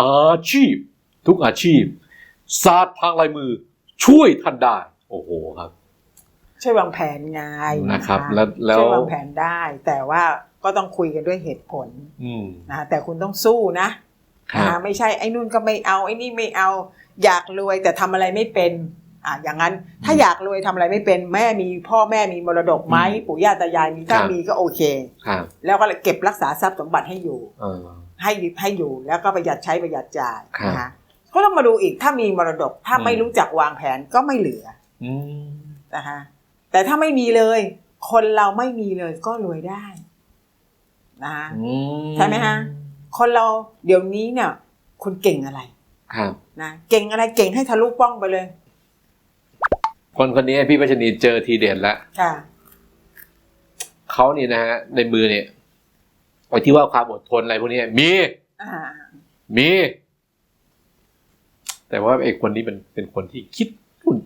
อาชีพ ทุกอาชีพศาสตร์ทางลายมือช่วยท่านได้ โอ้โหครับ ช่วยวางแผนไงนะครับะแล้วแล้วช่วยวางแผนได้ แต่ว่าก็ต้องคุยกันด้วยเหตุผลอืมนะแต่คุณต้องสู้นะครับนะไม่ใช่ไอ้นู่นก็ไม่เอาไอ้นี่ไม่เอา อยากรวยแต่ทำอะไรไม่เป็นอะอย่างนั้นถ้าอยากรวยทำอะไรไม่เป็นแม่มีพ่อแม่มีมรดกไหมอืมปู่ย่าตายายมีถ้าครับมีก็โอเคครับแล้วก็เก็บรักษาทรัพย์สมบัติให้อยู่เออ ให้ให้อยู่แล้วก็ประหยัดใช้ประหยัดจ่ายครับนะคะก็ต้องมาดูอีกถ้ามีมรดกถ้าอืมไม่รู้จักวางแผนก็ไม่เหลืออืมนะคะแต่ถ้าไม่มีเลย คนเราไม่มีเลยก็รวยได้นะคะอืใช่ไหมฮะคนเราเดี๋ยวนี้เนี่ยคุณเก่งอะไร ครับนะเก่งอะไรเก่งให้ทะลุป้องไปเลย คนคนนี้พี่พัชนีเจอทีเด็ดแล้วค่ะเขานี่นะฮะในมือเนี่ย ไอ้ที่ว่าความอดทนอะไรพวกนี้มีอ่ามี แต่ว่าไอ้คนนี้เป็นเป็นคนที่คิดนู่น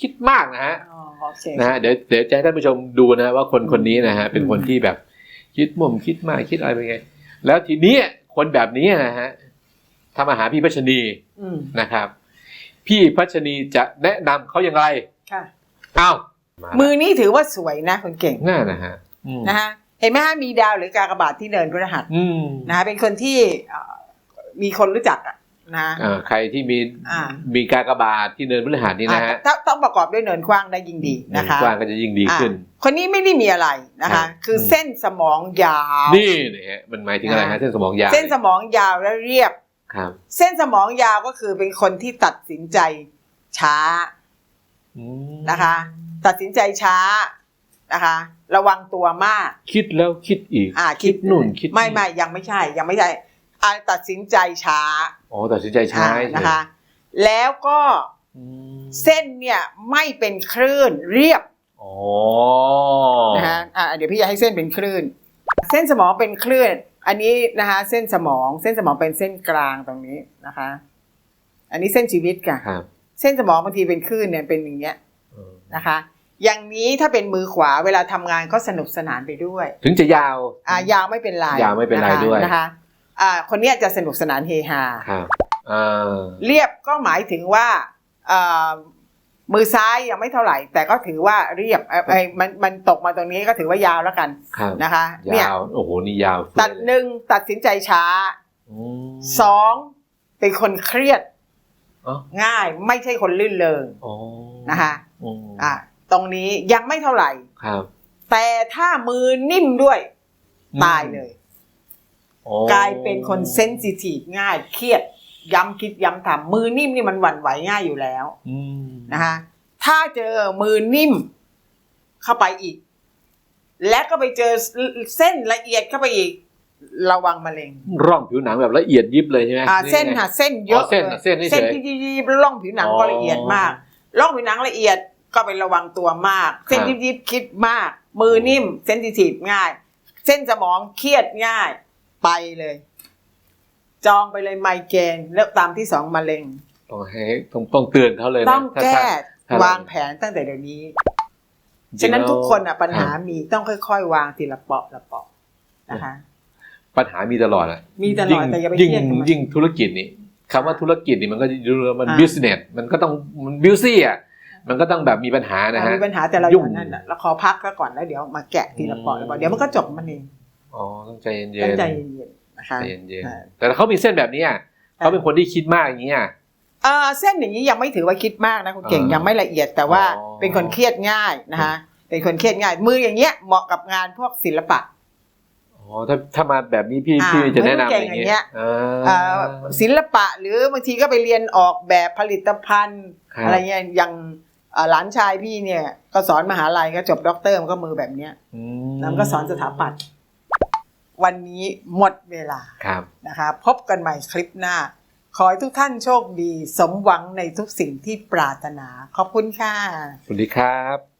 คิดมากนะฮะอ๋อโอเคนะฮะเดี๋ยวเดี๋ยวจะให้ท่านผู้ชมดูนะ ว่าคนคนนี้นะฮะอืมเป็นคนที่แบบคิดมุมคิดมากคิดอะไรเป็นไง แล้วทีนี้คนแบบนี้นะฮะทำอาหารพี่พัชนีอืมนะครับ พี่พัชนีจะแนะนำเขาอย่างไรค่ะอ้าวามือนี้ถือว่าสวยนะคุณเก่งน่านะฮะอืมนะฮะ เห็นไหมฮะมีดาวหรือกากบาทที่เดินพฤหัสอืมนะฮะเป็นคนที่เอ่อมีคนรู้จักอะนะอ่าใครที่มีอ่ามีการกระบาดที่เนินพฤหัสนี่นะฮะอะถ้าต้องประกอบด้วยเนินกว้างได้ยิ่งดีนะคะกว้างก็จะยิ่งดีขึ้นอะคนนี้ไม่ได้มีอะไรนะครัคะบคืออมเส้นสมองยาวนี่นะฮะมันหมายถึงอะไรฮะอ่าเส้นสมองยาว เส้นสมองยาวและเรียบครับ เส้นสมองยาวก็คือเป็นคนที่ตัดสินใจช้าอืมนะคะ ตัดสินใจช้า นะคะ ระวังตัวมาก คิดแล้วคิดอีก อ่าคิดนู่นคิดไม่นี่ไม่ยังไม่ใช่ ยังไม่ใช่อ่าตัดสินใจช้าอ๋อตัดสินใจช้าอ่าใช่ไหมนะคะ แล้วก็อืมเส้นเนี่ยไม่เป็นคลื่นเรียบอ๋อนะฮะอ่าเดี๋ยวพี่จะให้เส้นเป็นคลื่น เส้นสมองเป็นคลื่น อันนี้นะคะ เส้นสมอง เส้นสมองเป็นเส้นกลางตรงนี้นะคะ อันนี้เส้นชีวิตค่ะครับเส้นสมองบางทีเป็นคลื่นเนี่ยเป็นอย่างเงี้ยเออนะคะ อย่างนี้ถ้าเป็นมือขวาเวลาทำงานก็สนุกสนานไปด้วย ถึงจะยาวอ่ายาวไม่เป็นไรยาวไม่เป็นไระคะด้วยนะคะอ่าคนเนี้ยจะสนุกสนานเฮฮาครับอ่าเรียบก็หมายถึงว่าอ่ามือซ้ายยังไม่เท่าไหร่ แต่ก็ถือว่าเรียบเอ่อไอ้มันมันตกมาตรงนี้ก็ถือว่ายาวแล้วกันครับนะคะเนี่ยยาวโอ้โหนี่ยาว ตัดหนึ่งตัดสินใจช้าอืมสองเป็นคนเครียดอ๋อง่ายไม่ใช่คนลื่นเริงอ๋อนะคะอืมอ่า ตรงนี้ยังไม่เท่าไหร่ ครับ แต่ถ้ามือนิ่มด้วย ตายเลยอ๋อกลายเป็นคนเซนซิทีฟง่ายเครียด ย้ำคิดย้ำทำมือนิ่มนี่มันหวั่นไหวง่ายอยู่แล้วอืมนะคะถ้าเจอมือนิ่มเข้าไปอีก และก็ไปเจอเส้นละเอียดเข้าไปอีก ระวังมะเร็ง ร่องผิวหนังแบบละเอียดยิบเลยใช่ไหมอ่านี่เส้นไง ค่ะเส้นเยอะอ๋อเส้นลยเส้นนี่เฉยเส้นที่ยิบๆร่องผิวหนังอ๋อก็ละเอียดมาก ร่องผิวหนังละเอียด ก็ไประวังตัวมาก เส้นครับยิบๆคิดมาก มือนิ่มเซนซิทีฟง่าย เส้นสมองเครียดง่าย ไปเลย จองไปเลยไมเกรนแล้วตามที่สองมะเร็งต้องให้ต้องต้องเตือนเขาเลยนะต้องถ้าแก้ถ้าวางแผนตั้งแต่เดี๋ยวนี้จริงๆฉะนั้นทุกคนอะแล้วปัญหาครับมีต้องค่อย ๆ วางทีละเปาะละเปาะนะคะ ปัญหามีตลอดอะมีตลอดแต่อย่าไปยิ่งเครียดกับมันยิ่งธุรกิจนี่คำว่าธุรกิจนี่มันก็ดูแล้วมันอ่าบิสเนสมันก็ต้องมันบิวซี่อะ มันก็ต้องแบบมีปัญหานะฮะมีปัญหาแต่เราอยุ่งย่างนั้นน่ะเราขอพักซะก่อนแล้วเดี๋ยวมาแกะทีละเปาะละเปาะเดี๋ยวมันก็จบมันเองอ๋อต้องใจเย็นตั้งๆใจเย็นๆนะคะใจเย็นอ่าๆแต่เขามีเส้นแบบนี้อะเขาเป็นคนที่คิดมากอย่างนี้อะเอ่อเส้นอย่างนี้ยังไม่ถือว่าคิดมากนะคุณเก่งอ่ายัยังไม่ละเอียดแต่ว่าอ๋อเป็นคนเครียดง่ายนะคะเป็นคนเครียดง่ายมืออย่างเงี้ยเหมาะกับงานพวกศิลปะอ๋อถ้าถ้ามาแบบนี้พี่อ่าพี่จะแนะนำไม่ต้องเก่องย่างอย่างเงี้เงี้ยยอ่าเอ่อศิลปะหรือบางทีก็ไปเรียนออกแบบผลิตภัณฑ์ครับอะไรเงี้ยอย่างเอ่อ หลานชายพี่เนี่ย ก็สอนมหาลัยก็จบด็อกเตอร์มันก็มือแบบเนี้ยอืแล้วมันก็สอนสถาปัตย์วันนี้หมดเวลาครับนะคะ พบกันใหม่คลิปหน้า ขอให้ทุกท่านโชคดี สมหวังในทุกสิ่งที่ปรารถนา ขอบคุณค่ะ สวัสดีครับ